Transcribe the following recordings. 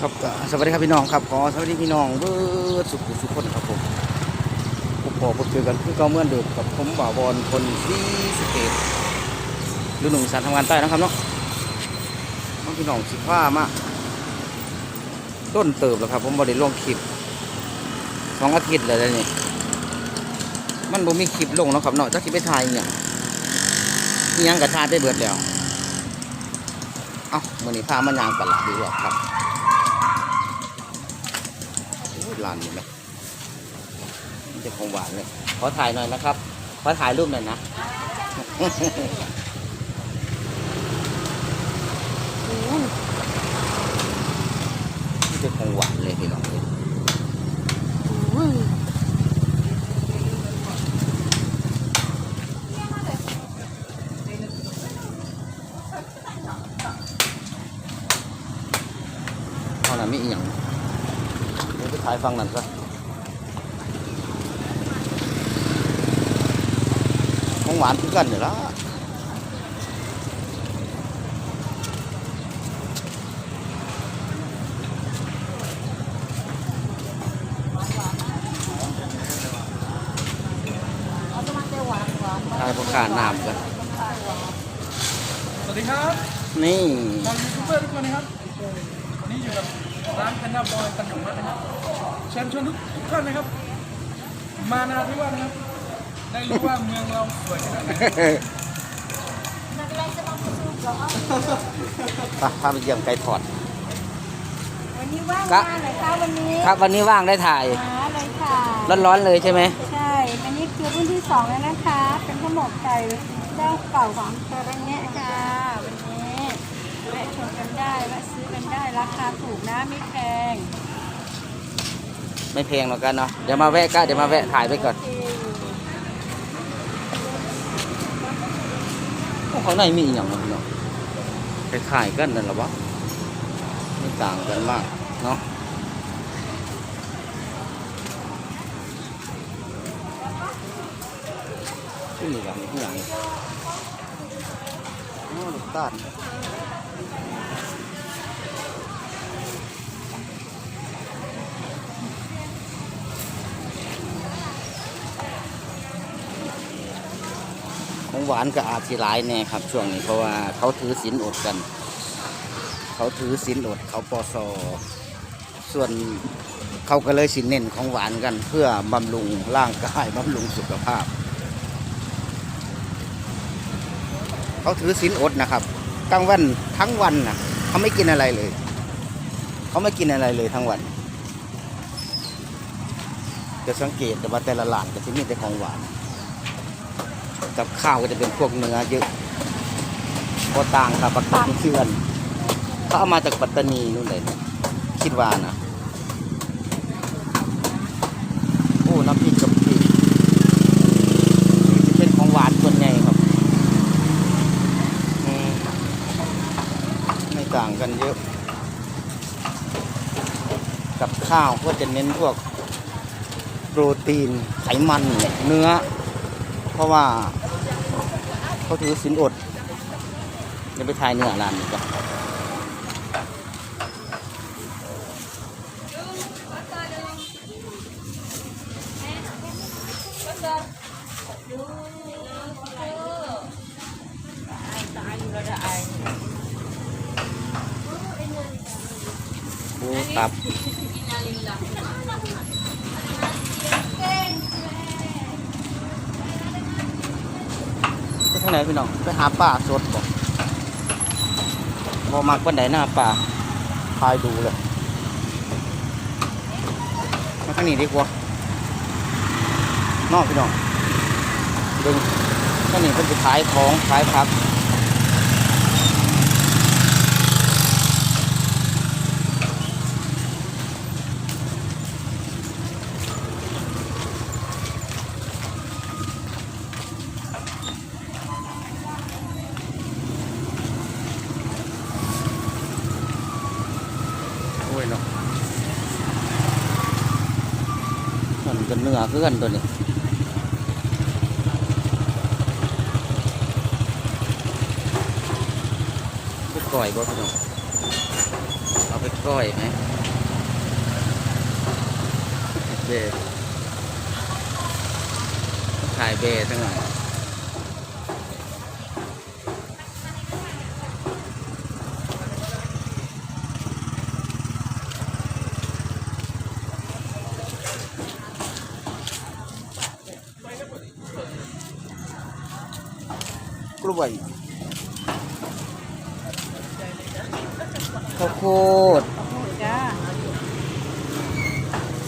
ครับสวัสดีครับพี่น้องครับขอสวัสดีพี่น้องเบิร์ดสุขสุขคนครับผมผมพอพบเจอกันคือเก็เมื่อเดิมกับผมบ่าวบอลคนที่สเกตหรือหนุ่มสารทำงานใต้นะครับเนาะน้องพี่น้องสิผ้ามาต้นเติบแล้วครับ ผมบริลงคลิปสองอาทิตย์เลยนี่มันบ่มีคลิปลงเนาะครับเนาะจะคลิปไปถ่ายอหย่างอิหยังกับทายได้เบิดแล้ว เอ้ามื่อนี้พามายางตลาดดีกว่าครับ โอ้ยร้านนี้ไหมมันจะคงหวานเลย ขอถ่ายหน่อยนะครับ ขอถ่ายรูปหน่อยนะมันจะคงหวานเลยพี่น้องเลยเอาหน่ะมีอีกอย่าง เดี๋ยวไปถ่ายฟังนั่นซะของหวานคือกันอยู่แล้วถ่ายประกาศน้ำกันสวัสดีครับ นี่ชาวยูทูบเบอร์ทุกคนนะครับ วันนี้อยู่กับร้านแพนด้าบอยตันหยงมัดนะครับ เชิญชวนทุกทุกท่านนะครับ มานาที่ว่าสนะครับ ได้รู้ว่าเมืองเราสวยขนาดไหนพาพาไปเยี่ยมไก่ทอด วันนี้ว่างกะมากเลยค่ะวันนี้ครับวันนี้ว่างได้ถ่ายมาเลยค่ะ ร้อนๆเลยใช่ไหมใช่ อันนี้คือรุ่นที่สองแล้วนะคะ เป็นข้าวหมกไก่เจ้าเก่าของเตระแงะค่ะ วันนี้แวะชมกันได้แวะซื้อกันได้ราคาถูกนะไม่แพง ไม่เพงหรอกกันเนาะเดี๋ยวมาแวะก็เดี๋ยวมาแวะถ่ายไปก่อนข้างในมีอีกอย่างหนึงเนาะคล้ายกันนั่นหละวะไม่ต่างกันมากเนาะชื่ออย่างที่อย่างโอ้ลูกตา ของหวานก็อาจสิหลายแน่ครับ ช่วงนี้เพราะว่าเขาถือศีลอดกัน เขาถือศีลอดเขาปอซอส่วนเขาก็เลยสิเน้นของหวานกัน เพื่อบำรุงร่างกายบำรุงสุขภาพ เขาถือศีลอดนะครับกลางวันทั้งวันนะเขาไม่กินอะไรเลย เขาไม่กินอะไรเลยทั้งวัน จะสังเกตแต่ว่าแต่ละหลานก็จะมีแต่ของหวาน กับข้าวก็จะเป็นพวกเนื้อเยอะพอต่างครับปักต่างเชื่อนเขาเอามาจากปัตตานีนู่นเลยนะคิดว่านะโอ้น้ำพริกกับพริกจะเป็นของหวานส่วนใหญ่ครับไม่ต่างกันเยอะ กับข้าวก็จะเน้นพวกโปรตีนไขมันเนื้อ ราะว่า เขาถือสินอดเดี๋ยวไปทายเนื้อร้านนี้ก่อนหมูตับ ไปทางไหนพี่น้องไปหาป่าสดบอกบอมากวันไหนหน้าป่าพายดูเลยมาข้างนี้ดีกว่านอกพี่น้องดึงข้างนี้เป็นจะขายของขายผัก เพื่อนตัวนี้ไปก่อยบ่พี่น้องเอาไปก่อยไหมเบถ่ายเบตั้งหลาย กล้วยข้าวโพดจ้า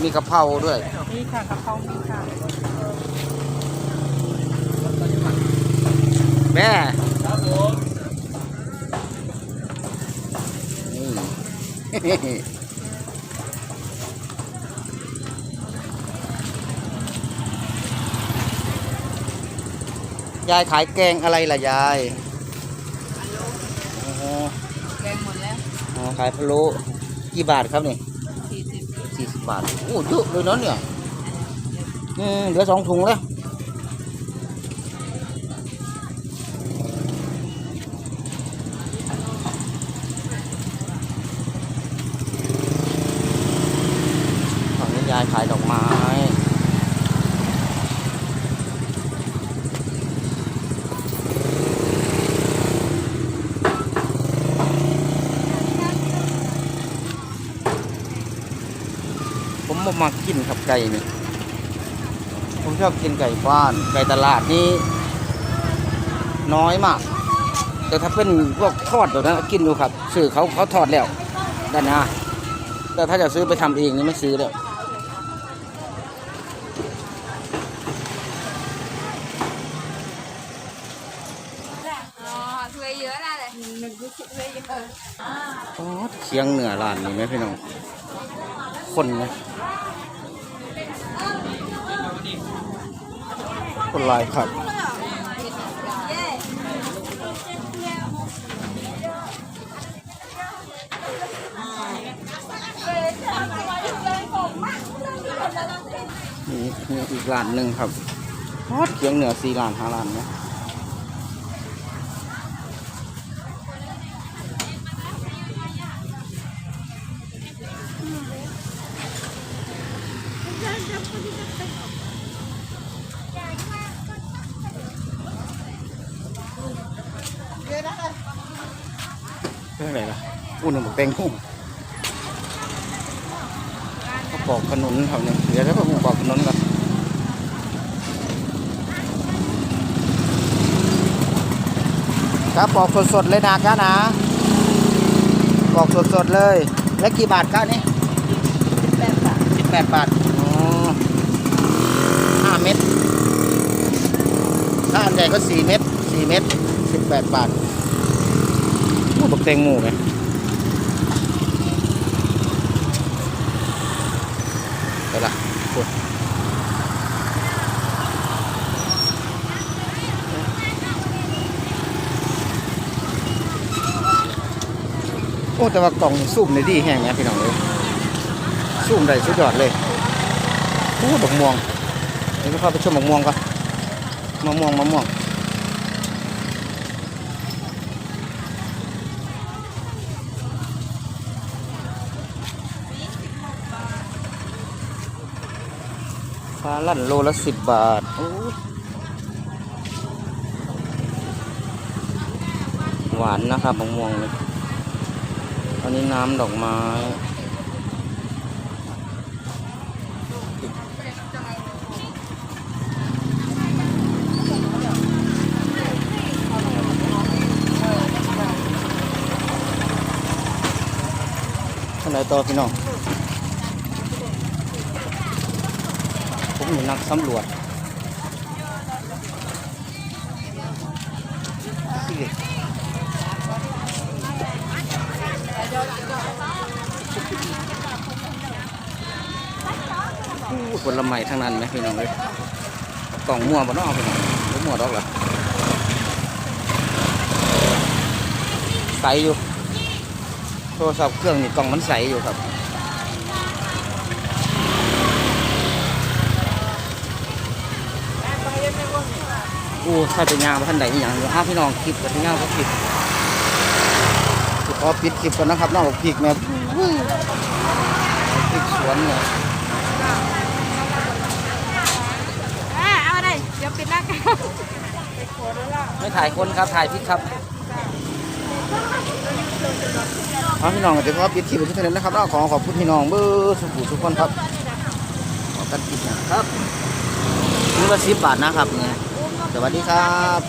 มีกะเพราด้วย นี่ค่ะกะเพรานี่ค่ะแม่นี่ ยายขายแกงอะไรล่ะยายอ๋อแกงหมดแล้วอ๋อขายพะโล้กี่บาทครับนี่สี่สิบสี่สิบบาทโอ้เยอะเลยเนาะเนี่ยอืมเหลือสองถุงแล้ว ฝั่งนี้ยายขายดอกไม้ ผม บ่มากินครับไก่นี่ผมชอบกินไก่บ้าน ไก่ตลาดนี่น้อยมาก แต่ถ้าเป็นพวกทอดเดี๋ยวนั้นกินดูครับซื้อเขาเขาทอดแล้วด้านหน้าแต่ถ้าจะซื้อไปทำเองนี่ไม่ซื้อแล้วอ๋อถ้วยเยอะน่ะเลยหนึ่งถ้วยเยอะอ๋อเคียงเหนือร้านนี่ไหมพี่น้อง คนไหมคนหลายครับมีมีอีกร้านหนึ่งครับทอดเคียงเหนือสี่ร้านห้าร้านนะ เรื่องอะไรล่ะอุ่นหมกแตงกุ้งเขาปอกขนุนแถวนี้เดี๋ยวถ้าผมปอกขนุนก่อนครับปอกสดๆเลยนะก้านะปอกสดๆเลย แล้วกี่บาทก้านี่แบบค่ะสิบแปดบาท อ๋อห้าเม็ด ถ้าอันให ญ่ก็สี่เม็ดสี่เม็ดสิบแปดบาทโอ้บักเตงหมูไหมไปละกดโอ้แต่ว่ากล่องซุ่มในดีแห้งเนี่ยพี่น้องเลยซูมได้สุดยอดเลยโอ้ดอกม่วงเดี๋ยวเราเข้าไปชมดอกม่วงก่อน มะม่วงมะม่วงฟ้าลั่นโลละสิบบาทโอ้หวานนะครับมะม่วงเลยอันนี้น้ำดอกไม้ ท่านไหน ต่อพี่น้อง ผมอยู่นักสำรวจสิอู้ผลไม้ทั้งนั้นไหมพี่น้องเลยกล่องมั่วบ่นอกพี่น้องรือมั่วดอกเหรอใสอยู่ ทรศัพท์เครื่องนี่กล่องมันใสอยู่ครับ อู้ใช่เป็นยางท่านใดอย่างเดียวห้าพี่น้องคลิปกับพี่น้องก็คลิปขอปิดคลิปก่อนนะครับน้องพริกแม่พริกสวนเนี่ยเอาอะไเดี๋ยวปิดแล้วกันไม่ถ่ายคนครับถ่ายพิกครับ ครับพี่น้องก็จะขอปิดคลิปไว้ที่เท่านั้นนะครับแล้วขอขอบคุณพี่น้องเบอร์สุขุทุกคนครับขอกันปิดนะครับนี่ละสิบบาทนะครับเนี่ยสวัสดีครับ